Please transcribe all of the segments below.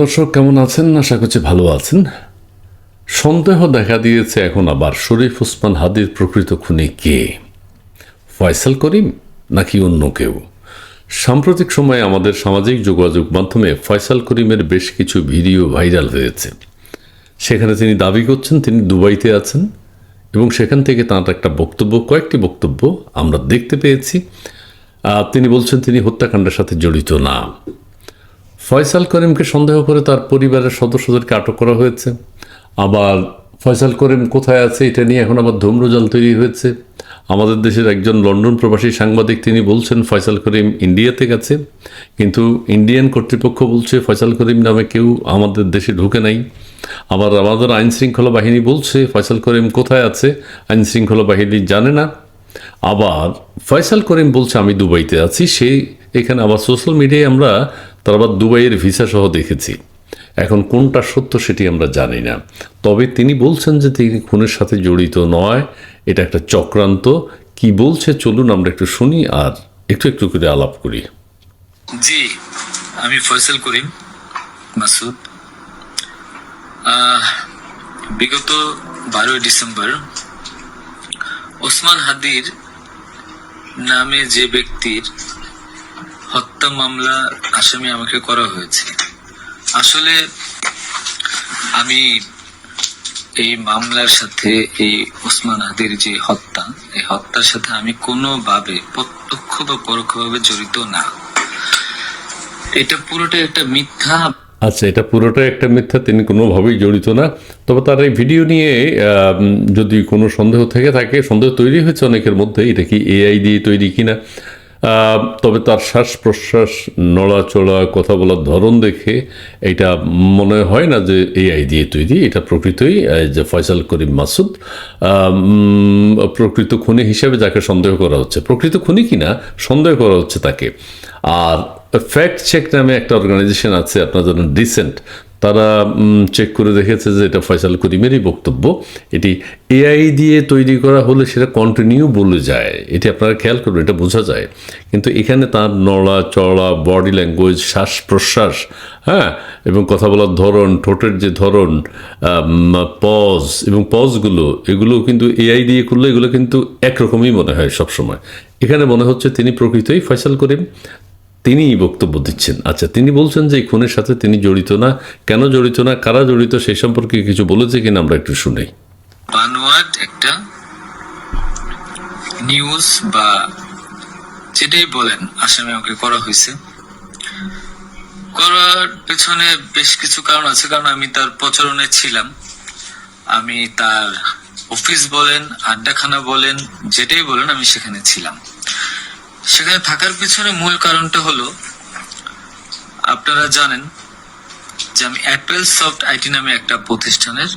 দর্শক, কেমন আছেন? আশা করছি ভালো আছেন। সন্দেহ দেখা দিয়েছে এখন আবার শরীফ ওসমান হাদির প্রকৃত খুনি কে? ফয়সাল করিম নাকি অন্য কেউ? সাম্প্রতিক সময়ে আমাদের সামাজিক যোগাযোগ মাধ্যমে ফয়সাল করিমের বেশ কিছু ভিডিও ভাইরাল হয়েছে। সেখানে তিনি দাবি করছেন, তিনি দুবাইতে আছেন এবং সেখান থেকে তাঁর একটা বক্তব্য, কয়েকটি বক্তব্য আমরা দেখতে পেয়েছি। তিনি বলছেন, তিনি হত্যাকাণ্ডের সাথে জড়িত না। ফয়সাল করিমকে সন্দেহ করে তার পরিবারের সদস্যদেরকে আটক করা হয়েছে। আবার ফয়সাল করিম কোথায় আছে এটা নিয়ে এখন আবার ধূম্রজাল তৈরি হয়েছে। আমাদের দেশের একজন লন্ডন প্রবাসী সাংবাদিক, তিনি বলছেন ফয়সাল করিম ইন্ডিয়াতে গেছে। কিন্তু ইন্ডিয়ান কর্তৃপক্ষ বলছে ফয়সাল করিম নামে কেউ আমাদের দেশে ঢুকে নাই। আবার আমাদের আইন শৃঙ্খলা বাহিনী বলছে ফয়সাল করিম কোথায় আছে আইন শৃঙ্খলা বাহিনী জানে না। আবার ফয়সাল করিম বলছে, আমি দুবাইতে আছি। সে এখানে আবার সোশ্যাল মিডিয়ায় আমরা তার আবার দুবাইয়ের ভিসা সহ দেখেছি। এখন কোনটা সত্য সেটি আমরা জানি না। তবে তিনি বলছেন যে তিনি খুনের সাথে জড়িত নয়। এটা একটা চক্রান্ত। কি বলছে? চলুন আমরা একটু শুনি আর একটু একটু করে আলাপ করি। জি, আমি ফয়সাল করিম, মাসুদ। বিগত বারোই ডিসেম্বর ওসমান হাদির নামে যে ব্যক্তির হত্যা মামলা আসামি আমাকে করা হয়েছে। আসলে আমি এই মামলার সাথে এই ওসমান হাদির যে হত্যা, এই হত্যার সাথে আমি কোনোভাবে প্রত্যক্ষ বা পরোক্ষভাবে জড়িত না। এটা পুরোটাই একটা মিথ্যা। আচ্ছা এটা পুরোটাই একটা মিথ্যা, তিনি কোনোভাবেই জড়িত না। তবে তার এই ভিডিও নিয়ে যদি কোনো সন্দেহ থেকে থাকে, সন্দেহ তৈরি হয়েছে অনেকের মধ্যে, এটা কি এআই দিয়ে তৈরি কিনা? তবে তার শ্বাস প্রশ্বাস, নড়াচড়া, কথা বলার ধরন দেখে এটা মনে হয় না যে এআই দিয়ে তৈরি, এটা প্রকৃতই যে ফয়সাল করিম মাসুদ প্রকৃত খুনি হিসেবে যাকে সন্দেহ করা হচ্ছে। প্রকৃত খুনি কিনা? সন্দেহ করা হচ্ছে তাকে। আর ফ্যাক্ট চেক নামে একটা অর্গানাইজেশন আছে, আপনার জন্য ডিসেন্ট তারা চেক করে দেখেছে যে এটা ফয়সাল করিমেরই বক্তব্য। এটি এআই দিয়ে তৈরি করা হলে সেটা কন্টিনিউ বলে যায়। এটি আপনারা খেয়াল করবেন এটা বোঝা যায়। কিন্তু এখানে তার নড়া, চড়া বডি ল্যাঙ্গুয়েজ শ্বাস প্রশ্বাস হ্যাঁ এবং কথা বলার ধরন, ঠোঁটের যে ধরন পজ এবং পজগুলো এগুলো কিন্তু এআই দিয়ে করলে এগুলো কিন্তু একরকমই মনে হয় সবসময়। এখানে মনে হচ্ছে তিনি প্রকৃতই ফয়সাল করিম। তিনিই বক্তব্য দিচ্ছেন। আচ্ছা তিনি বলছেন যে খুনের সাথে তিনি জড়িত না। কেন জড়িত না? কারা জড়িত? সেই সম্পর্কে কিছু বলেছে কিনা আমরা একটু শুনি বানোয়াট একটা নিউজ বা যেটাই বলেন, আসামি আমাকে করা হয়েছে। করার পেছনে বেশ কিছু কারণ আছে, কারণ আমি তার প্রচারণে ছিলাম। আমি তার অফিস বলেন, আড্ডাখানা বলেন, যেটাই বলেন, আমি সেখানে ছিলাম। সেখানে থাকার পিছনে মূল কারণটা হলো, আপনারা জানেন যে আমি অ্যাপেল সফট আইটি নামে একটা প্রতিষ্ঠানের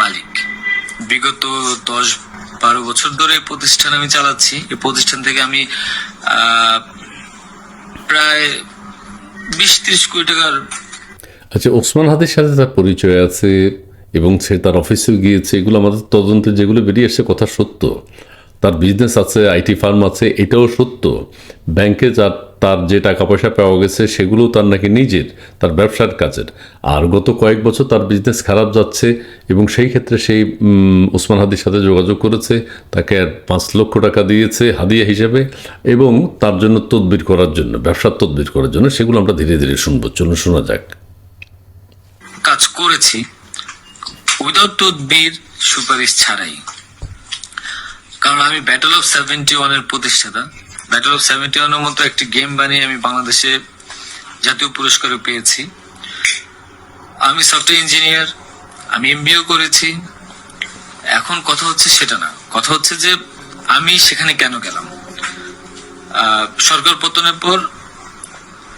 মালিক। বিগত দশ বারো বছর ধরে এই প্রতিষ্ঠান আমি চালাচ্ছি। এই প্রতিষ্ঠান থেকে আমি প্রায় বিশ ত্রিশ কোটি টাকার আচ্ছা ওসমান হাদির সাথে তার পরিচয় আছে এবং সে তার অফিসেও গিয়েছে, এগুলো আমাদের তদন্তে যেগুলো বেরিয়ে এসছে কথা সত্য। তার বিজনেস আছে আইটি ফার্ম আছে, এটাও সত্য। ব্যাংকে যার তার যে টাকা পয়সা পাওয়া গেছে, সেগুলোও তার নাকি নিজের, তার ব্যবসার কাজের। আর গত কয়েক বছর তার বিজনেস খারাপ যাচ্ছে এবং সেই ক্ষেত্রে সেই ওসমান হাদির সাথে যোগাযোগ করেছে, তাকে পাঁচ লক্ষ টাকা দিয়েছে হাদিয়া হিসেবে এবং তার জন্য তদবির করার জন্য, ব্যবসার তদবির করার জন্য সেগুলো আমরা ধীরে ধীরে শুনব। চলুন শোনা যাক। কাজ করেছি। উইদাউট তদবির সুপারিশ ছাড়াই। কারণ আমি ব্যাটল অফ সেভেন্টি ওয়ানের প্রতিষ্ঠাতা। ব্যাটল অফ সেভেন্টি ওয়ানের মতো একটি গেম বানিয়ে আমি বাংলাদেশে জাতীয় পুরস্কারও পেয়েছি। আমি সফটওয়্যার ইঞ্জিনিয়ার আমি এমবিও করেছি। এখন কথা হচ্ছে সেটা না। কথা হচ্ছে যে আমি সেখানে কেন গেলাম? সরকার পতনের পর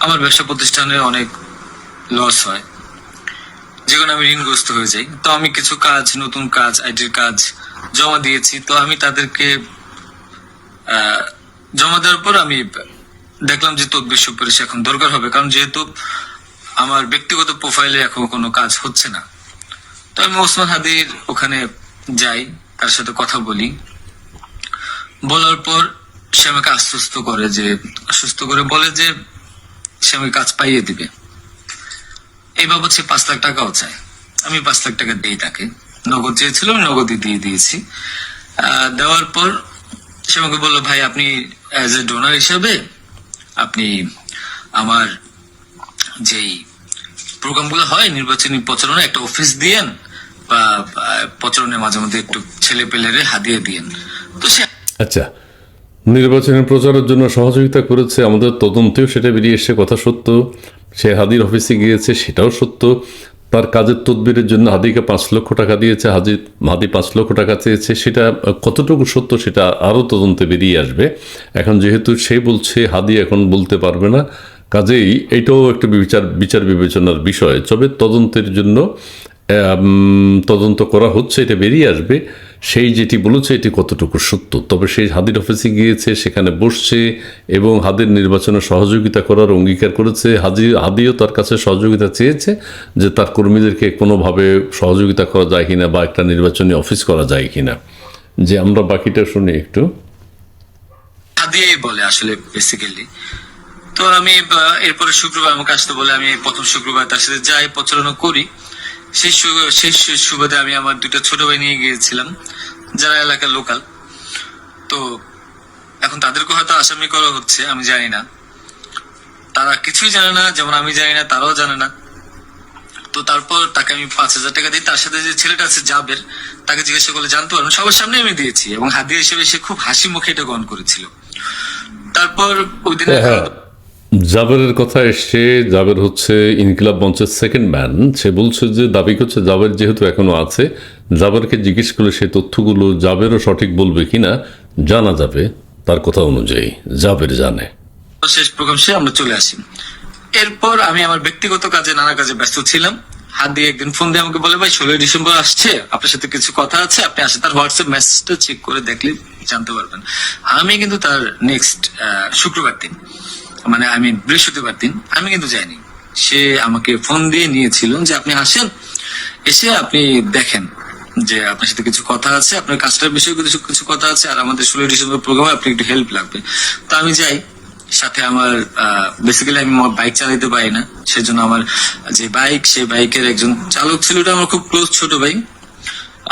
আমার ব্যবসা প্রতিষ্ঠানে অনেক লস হয়। যেখানে আমি ঋণগ্রস্ত হয়ে যাই। তো আমি কিছু কাজ, নতুন কাজ আইটির কাজ জমা দিয়েছি, তো আমি তাদেরকে জমা দেওয়ার পর আমি দেখলাম যে তদবির সুপারিশ এখন দরকার হবে, কারণ যেহেতু আমার ব্যক্তিগত প্রোফাইলে এখন কোনো কাজ হচ্ছে না। তো আমি ওসমান হাদির ওখানে যাই, তার সাথে কথা বলি। বলার পর সে আমাকে আশ্বস্ত করে যে, আশ্বস্ত করে বলে যে সে আমাকে কাজ পাইয়ে দিবে। এই বাবদ সে পাঁচ লাখ টাকাও চায়। আমি পাঁচ লাখ টাকা দিই তাকে। নগদ চেয়েছিল নগদই দিয়ে দিয়েছি। দেওয়ার পর সে আমাকে বলল, ভাই, আপনি অ্যাজ এ ডোনার হিসাবে আপনি আমার যেই প্রোগ্রামগুলো হয়, নির্বাচনী প্রচারণা, একটা অফিস দিয়েন বা বা প্রচারণে মাঝে মধ্যে একটু ছেলে পেলেরে হাদিয়ে দিয়েন। তো সে আচ্ছা নির্বাচনের প্রচারের জন্য সহযোগিতা করেছে আমাদের তদন্তেও সেটা বেরিয়ে এসে কথা সত্য। সে হাদির অফিসে গিয়েছে, সেটাও সত্য। তার কাজের তদবিরের জন্য হাদিকে পাঁচ লক্ষ টাকা দিয়েছে হাজি হাদি পাঁচ লক্ষ টাকা চেয়েছে। সেটা, কতটুকু সত্য সেটা আরও তদন্তে বেরিয়ে আসবে। এখন যেহেতু সে বলছে, হাদি এখন বলতে পারবে না। কাজেই এটাও একটা বিচার বিচার বিবেচনার বিষয়। তবে তদন্তের জন্য তদন্ত করা হচ্ছে, এটা বেরিয়ে আসবে। সেই যেটি বলেছে, এটি কতটুকু সত্য? তবে সেই হাদির অফিসে গিয়েছে, সেখানে বসছে এবং হাদির নির্বাচনে সহযোগিতা করার অঙ্গীকার করেছে। হাজি, হাদিও তার কাছে সহযোগিতা চেয়েছে যে তার কর্মীদেরকে কোনোভাবে সহযোগিতা করা যায় কিনা বা একটা নির্বাচনী অফিস করা যায় কিনা। যে আমরা বাকিটা শুনি একটু। বলে আসলে বেসিক্যালি তো আমি, এরপরে শুক্রবার আমাকে আসতে বলে আমি প্রথম শুক্রবার তার সাথে যাই, প্রচারণা করি। সেই সু- সুবাদে আমি আমার দুটো ছোট ভাই নিয়ে গিয়েছিলাম যারা এলাকার লোকাল। তো এখন তাদেরকে হয়তো আসামি করা হচ্ছে আমি জানি না। তারা কিছুই জানে না যেমন আমি জানি না তারাও জানে না। তো তারপর তাকে আমি পাঁচ হাজার টাকা দিই তার সাথে যে ছেলেটা আছে জাবের তাকে জিজ্ঞাসা করলে জানতে পারবেন সবার সামনে আমি দিয়েছি এবং হাদিয়া হিসেবে সে খুব হাসি মুখে এটা গ্রহণ করেছিল। তারপর ওই দিনে হ্যাঁ জাবেরের কথা এসছে, জাবের হচ্ছে ইনকিলাব মঞ্চের সেকেন্ড ম্যান সে বলছে যে, দাবি করছে জাবের যেহেতু এখনও আছে, জাবেরকে জিজ্ঞেস করলে সেই তথ্যগুলো জাবেরও সঠিক বলবে কিনা জানা যাবে, তার কথা অনুযায়ী জাবের জানে। শেষ প্রোগ্রাম সে আমরা চলে আসি। এরপর আমি আমার ব্যক্তিগত কাজে, নানা কাজে ব্যস্ত ছিলাম। হাত দিয়ে একদিন ফোন দিয়ে আমাকে বলে, ভাই, ষোলোই ডিসেম্বর আসছে, আপনার সাথে কিছু কথা আছে, আপনি আসে তার হোয়াটসঅ্যাপ মেসেজটা চেক করে দেখলে জানতে পারবেন। আমি কিন্তু তার নেক্সট শুক্রবার দিন। মানে আমি বৃহস্পতিবার দিন, আমি কিন্তু যাইনি। সে আমাকে ফোন দিয়ে নিয়েছিল যে, আপনি আসেন, এসে আপনি দেখেন যে আপনার সাথে কিছু কথা আছে, আপনার কাজটার বিষয়ে কিছু কিছু কথা আছে, আর আমাদের ষোলোই ডিসেম্বর প্রোগ্রামে আপনি একটু হেল্প লাগবে। তো আমি যাই, সাথে আমার বেসিক্যালি আমি বাইক চালাতে পারি না। সেজন্য আমার যে বাইক সেই বাইকের একজন চালক ছিল, ওটা আমার খুব ক্লোজ ছোট ভাই,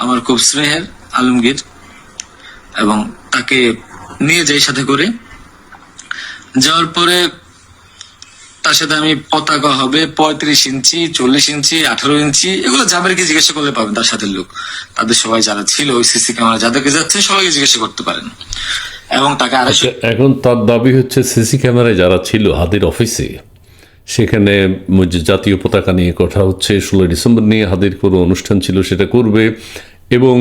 আমার খুব স্নেহের আলমগীর, এবং তাকে নিয়ে যাই সাথে করে। যাওয়ার পরে তার সাথে আমি পতাকা হবে পঁয়ত্রিশ ইঞ্চি, চল্লিশ ইঞ্চি, আঠারো ইঞ্চি, এগুলো যাদেরকে জিজ্ঞাসা করলে পাবেন, তার সাথে লোক। তাদের সবাই যারা ছিল ওই সিসি ক্যামেরা যাদেরকে যাচ্ছে, সবাইকে জিজ্ঞাসা করতে পারেন। এবং তাকে আড়াইশো এখন তার দাবি হচ্ছে সিসি ক্যামেরায় যারা ছিল হাদির অফিসে, সেখানে জাতীয় পতাকা নিয়ে কথা হচ্ছে ষোলোই ডিসেম্বর নিয়ে হাদির কোনো অনুষ্ঠান ছিল সেটা করবে। এবং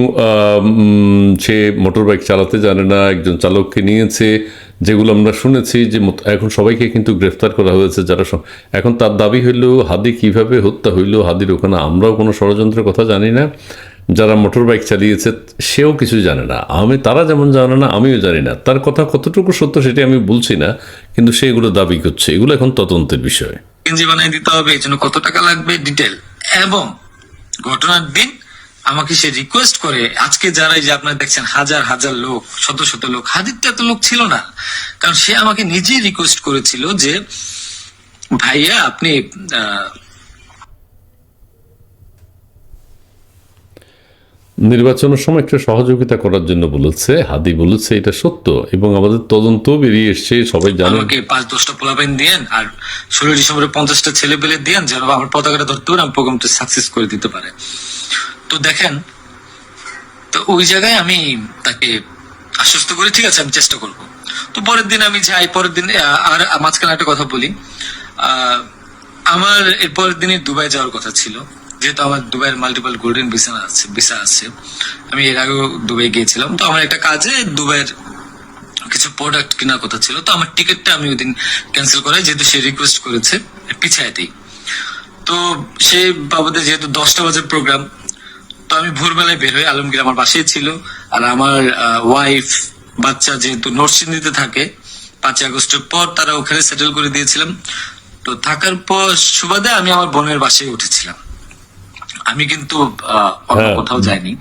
সে মোটর বাইক চালাতে জানে না, একজন চালককে নিয়েছে, যেগুলো আমরা শুনেছি যে এখন সবাইকে কিন্তু গ্রেফতার করা হয়েছে যারা এখন তার দাবি হইল, হাদি কীভাবে হত্যা হইল, হাদির ওখানে আমরাও কোনো ষড়যন্ত্রের কথা জানি না, যারা মোটর বাইক চালিয়েছে, সেও কিছু জানে না। আমি, তারা যেমন জানে না, আমিও জানি না। তার কথা কতটুকু সত্য সেটা আমি বলছি না, কিন্তু সে এগুলো দাবি করছে। এগুলো এখন তদন্তের বিষয়। বানিয়ে দিতে হবে এই জন্য কত টাকা লাগবে ডিটেল এবং ঘটনার দিন আমাকে সে রিকোয়েস্ট করে আজকে যারাই যে আপনারা দেখছেন হাজার হাজার লোক শত শত লোক হাদিরটা এত লোক ছিল না। কারণ সে আমাকে নিজেই রিকোয়েস্ট করেছিল যে ভাইয়া আপনি নির্বাচনের সময় একটা সহযোগিতা করার জন্য বলেছে হাদি বলেছে এটা সত্য এবং আমাদের তদন্ত বেরিয়ে এসছে সবাই জানে। আমাকে পাঁচ দশটা পোলাপাইন দিয়েন আর ষোলো ডিসেম্বরে পঞ্চাশটা ছেলে পেলে দিয়েন যেন আমার পতাকাটা ধরতে পারে আমি প্রোগ্রামটা সাকসেস করে দিতে পারে। তো দেখেন, তো ওই জায়গায় আমি তাকে আশ্বস্ত করি, ঠিক আছে, আমি চেষ্টা করব। তো পরের দিন আমি যাই, পরের দিন আর মাঝখানে একটা কথা বলি। আমার এর পরের দিনই দুবাই যাওয়ার কথা ছিল। যেহেতু আমার দুবাইয়ের মাল্টিপল গোল্ডেন ভিসা আছে ভিসা আছে, আমি এর আগেও দুবাই গিয়েছিলাম। তো আমার একটা কাজে দুবাইয়ের কিছু প্রোডাক্ট কেনার কথা ছিল। তো আমার টিকিটটা আমি ওই দিন ক্যান্সেল করাই, যেহেতু সে রিকোয়েস্ট করেছে, পিছায় দিই। তো সে বাবাদের যেহেতু দশটা বাজে প্রোগ্রাম তো আমি ভোরবেলায় বের হই আলমগীর আমার বাসায় ছিল। আর আমার ওয়াইফ বাচ্চা যেহেতু নরসিংদীতে থাকে পাঁচই আগস্টের পর তারা ওখানে সেটেল করে দিয়েছিলাম। তো থাকার পর সুবাদে আমি আমার বোনের বাসায় উঠেছিলাম। আমি কিন্তু অন্য হ্যাঁ। কোথাও যাইনি।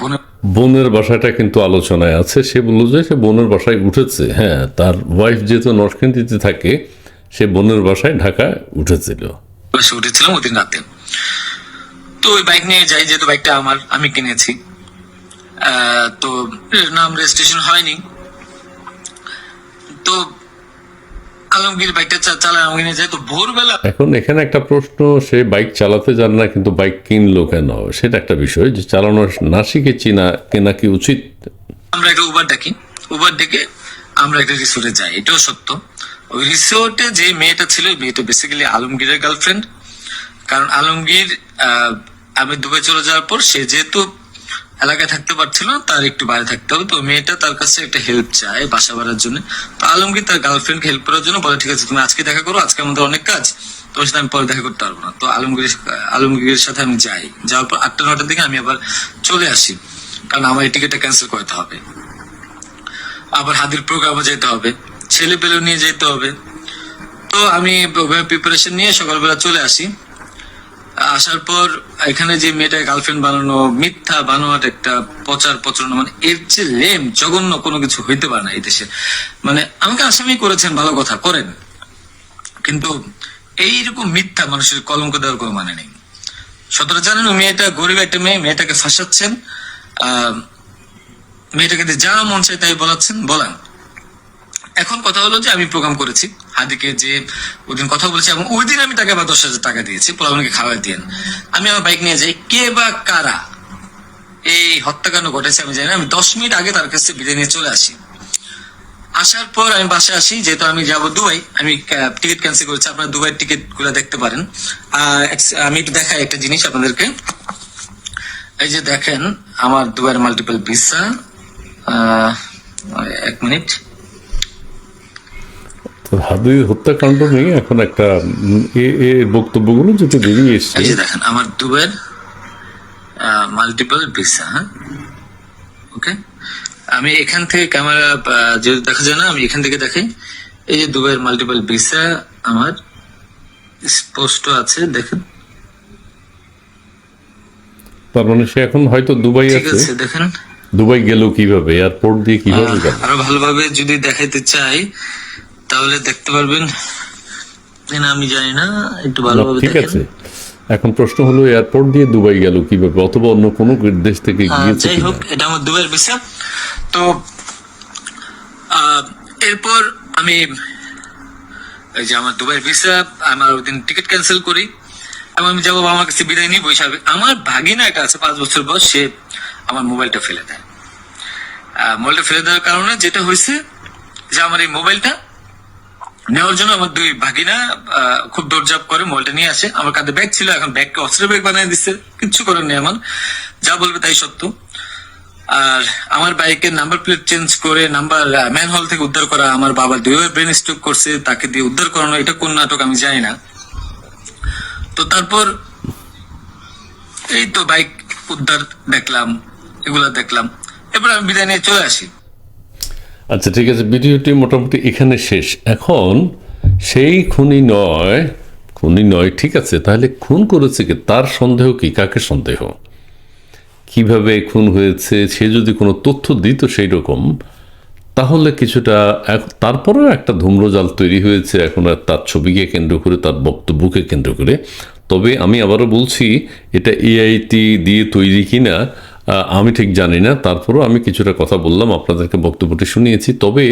বোনের বোনের বাসাটা কিন্তু আলোচনায় আছে। সে বলল যে সে বোনের বাসায় উঠেছে। হ্যাঁ তার ওয়াইফ যেহেতু নরসিংদীতে থাকে সে বোনের বাসায় ঢাকায় উঠেছিল। উঠেছিলাম ওই দিন রাতে। তো ওই বাইক নিয়ে যাই যেহেতু বাইকটা আমার আমি কিনেছি। তো নাম রেজিস্ট্রেশন হয়নি। তো আলমগীর বাইকটা চালায় আমাকে নিয়ে যাই। তো ভোরবেলা এখন এখানে একটা প্রশ্ন সে বাইক চালাতে জানে না কিন্তু বাইক কিনলো কেন? সেটা একটা বিষয় যে চালানো না শিখে চিনা কেনা কি উচিত? আমরা একটা উবার ডাকি উবার ডেকে আমরা একটা রিসোর্টে যাই। এটাও সত্য। ওই রিসোর্টে যে মেয়েটা ছিল ওই মেয়েটা বেসিক্যালি আলমগীরের গার্লফ্রেন্ড কারণ আলমগীর আমি দুবাই চলে যাওয়ার পর সে যেহেতু এলাকায় থাকতে পারছিল না, তার একটু বাইরে থাকতে হবে। তো মেয়েটা তার কাছে একটা হেল্প চায় বাসা বাড়ার জন্য। তো আলমগীর তার গার্লফ্রেন্ডকে হেল্প করার জন্য বলে ঠিক আছে তুমি আজকে দেখা করো আজকে আমাদের অনেক কাজ তোমার সাথে আমি পরে দেখা করতে পারব না। তো আলমগীর আলমগীরের সাথে আমি যাই। যাওয়ার পর আটটা নটার দিকে আমি আবার চলে আসি। কারণ আমার এই টিকিটটা ক্যান্সেল করতে হবে। আবার হাদির প্রোগ্রামে যেতে হবে। ছেলে পেলেও নিয়ে যেতে হবে। তো আমি প্রিপারেশন নিয়ে সকালবেলা চলে আসি। আসার পর এখানে যে মেয়েটা গার্লফ্রেন্ড বানানো, মিথ্যা বানোয়াট একটা প্রচার প্রচারণা মানে এর যে লেম, জঘন্য কোনো কিছু হইতে পারে না এই দেশে। মানে আমাকে আসামি করেছেন, ভালো কথা, করেন। কিন্তু এইরকম মিথ্যা মানুষের কলঙ্ক দেওয়ার কোনো মানে নেই। সতরা জানেন মেয়েটা, গরিব একটা মেয়ে, মেয়েটাকে ফাঁসাচ্ছেন। আহ, মেয়েটাকে যা মন চায় তাই বলাচ্ছেন, বলেন। এখন কথা হলো যে আমি প্রোগ্রাম করেছি। হাদিকে যে ওই দিন কথা বলেছি এবং ওই দিন আমি তাকে আবার দশ হাজার টাকা দিয়েছি, পোলাপানকে খাওয়াই দিয়েন আমি আমার বাইক নিয়ে যাই, কে বা কারা এই হত্যাকাণ্ড ঘটেছে আমি জানি আমি দশ মিনিট আগে তার কাছে বিদায় নিয়ে চলে আসি। আসার পর আমি বাসায় আসি, যেহেতু আমি যাব দুবাই, আমি টিকিট ক্যান্সেল করেছি। আপনারা দুবাইয়ের টিকিটগুলো দেখতে পারেন। আমি একটু দেখাই একটা জিনিস আপনাদেরকে। এই যে দেখেন, আমার দুবাইয়ের মাল্টিপল ভিসা এক মিনিট। হাদির হত্যাকাণ্ড নিয়ে এখন একটা উম, এ- এ বক্তব্যগুলো যেটা বেরিয়ে এসছে। এই যে দেখেন আমার দুবাইয়ের মাল্টিপল ভিসা হ্যাঁ? ওকে আমি এখান থেকে ক্যামেরা যদি দেখা যায় না আমি এখান থেকে দেখাই এই যে দুবাইয়ের মাল্টিপল ভিসা আমার স্পষ্ট আছে দেখেন। তার মানে সে এখন হয়তো দুবাই আছে। আছে দেখেন। দুবাই গেল কীভাবে এয়ারপোর্ট দিয়ে কীভাবে গেল? আরও ভালোভাবে যদি দেখাইতে চাই তাহলে দেখতে পারবেন। আমি জানি না একটু ভালোভাবে ঠিক আছে। এখন প্রশ্ন হলো এয়ারপোর্ট দিয়ে দুবাই গেল কীভাবে? অথবা অন্য কোনো দেশ থেকে গিয়েছে যাই হোক এটা আমার দুবাইয়ের ভিসা। তো এরপর আমি এই যে আমার দুবাইয়ের ভিসা আমার ওই দিন টিকিট ক্যান্সেল করি। এবং আমি যাব আমার কাছে বিদায় নিয়ে বসে আমার ভাগিনা একটা আছে পাঁচ বছর বয়স সে আমার মোবাইলটা ফেলে দেয়। মোবাইলটা ফেলে দেওয়ার কারণে যেটা হয়েছে যে আমার এই মোবাইলটা নেওয়ার জন্য আমার দুই ভাগিনা খুব দৌড়ঝাপ করে মোবাইলটা নিয়ে আসে। আমার কাঁধে ব্যাগ ছিল, এখন ব্যাগকে অস্ত্রের ব্যাগ বানিয়ে দিচ্ছে। কিচ্ছু করার নেই আমার যা বলবে তাই সত্য। আর আমার বাইকের নাম্বার প্লেট চেঞ্জ করে নাম্বার ম্যান হল থেকে উদ্ধার করা আমার বাবা দুইবার ব্রেন স্ট্রোক করছে, তাকে দিয়ে উদ্ধার করানো, এটা কোন নাটক আমি জানি না। তো তারপর এই তো বাইক উদ্ধার দেখলাম, এগুলা দেখলাম। এবার আমি বিদায় নিয়ে চলে আসি। আচ্ছা ঠিক আছে, ভিডিওটি মোটামুটি এখানে শেষ। এখন সেই খুনি নয় খুনি নয়, ঠিক আছে, তাহলে খুন করেছে কি? তার সন্দেহ কি? কাকে সন্দেহ? কীভাবে খুন হয়েছে? সে যদি কোনো তথ্য দিত সেই রকম, তাহলে কিছুটা তারপরেও একটা ধূম্রজাল তৈরি হয়েছে, এখন আর তার ছবিকে কেন্দ্র করে, তার বক্তব্যকে কেন্দ্র করে। তবে আমি আবারও বলছি, এটা এআইটি দিয়ে তৈরি কিনা আমি ঠিক জানি না, তারপরও আমি কিছুটা কথা বললাম, আপনাদেরকে বক্তব্যটি শুনিয়েছি। তবে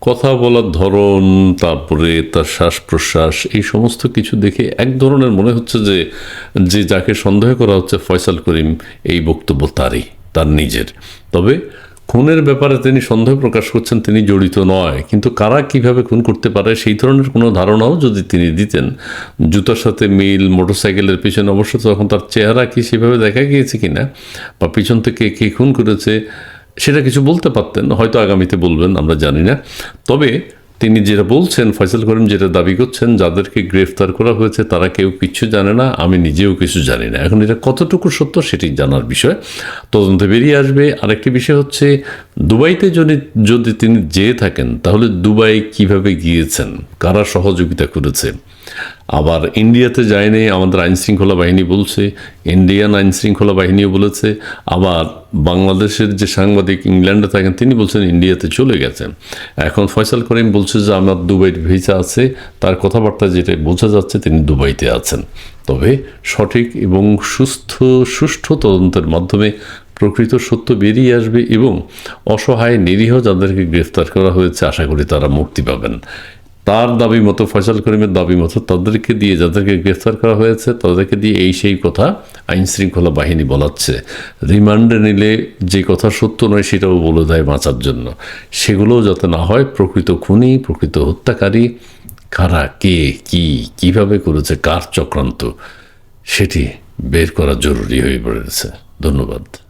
কথা বলার ধরন, তারপরে তার শ্বাস প্রশ্বাস এই সমস্ত কিছু দেখে এক ধরনের মনে হচ্ছে যে যে যাকে সন্দেহ করা হচ্ছে ফয়সাল করিম, এই বক্তব্য তারই, তার নিজের। তবে খুনের ব্যাপারে তিনি সন্দেহ প্রকাশ করছেন, তিনি জড়িত নয়। কিন্তু কারা কীভাবে খুন করতে পারে সেই ধরনের কোনো ধারণাও যদি তিনি দিতেন। জুতার সাথে মিল, মোটরসাইকেলের পিছনে, অবশ্য তখন তার চেহারা কি সেভাবে দেখা গিয়েছে কিনা বা পিছন থেকে কে খুন করেছে, সেটা কিছু বলতে পারতেন। হয়তো আগামীতে বলবেন, আমরা জানি না। তবে তিনি যেটা বলছেন, ফয়সাল করিম যেটা দাবি করছেন, যাদেরকে গ্রেফতার করা হয়েছে, তারা কেউ কিছু জানে না, আমি নিজেও কিছু জানি না। এখন এটা কতটুকু সত্য সেটি জানার বিষয়। তদন্তে বেরিয়ে আসবে আরেকটি বিষয় হচ্ছে, দুবাইতে যদি যদি তিনি যেয়ে থাকেন, তাহলে দুবাই কীভাবে গিয়েছেন? কারা সহযোগিতা করেছে? আবার ইন্ডিয়াতে যায়নি, আমাদের আইনশৃঙ্খলা বাহিনী বলছে ইন্ডিয়ান আইন শৃঙ্খলা বাহিনীও বলেছে, আবার বাংলাদেশের যে সাংবাদিক ইংল্যান্ডে থাকেন, তিনি বলছেন ইন্ডিয়াতে চলে গেছেন এখন ফয়সাল করিম বলছে যে, আমার দুবাইয়ের ভিসা আছে। তার কথাবার্তা যেটা বোঝা যাচ্ছে, তিনি দুবাইতে আছেন। তবে সঠিক এবং সুস্থ, সুষ্ঠু তদন্তের মাধ্যমে প্রকৃত সত্য বেরিয়ে আসবে এবং অসহায় নিরীহ যাদেরকে গ্রেফতার করা হয়েছে, আশা করি তারা মুক্তি পাবেন। তার দাবি মতো, ফয়সাল করিমের দাবি মতো তাদেরকে দিয়ে, যাদেরকে গ্রেফতার করা হয়েছে, তাদেরকে দিয়ে এই সেই কথা আইন শৃঙ্খলা বাহিনী বলাচ্ছে। রিমান্ডে নিলে যে কথা সত্য নয়, সেটাও বলে দেয় বাঁচার জন্য। সেগুলোও যাতে না হয়, প্রকৃত খুনি, প্রকৃত হত্যাকারী, কারা, কে, কি, কীভাবে করেছে, কার চক্রান্ত, সেটি বের করা জরুরি হয়ে পড়েছে। ধন্যবাদ।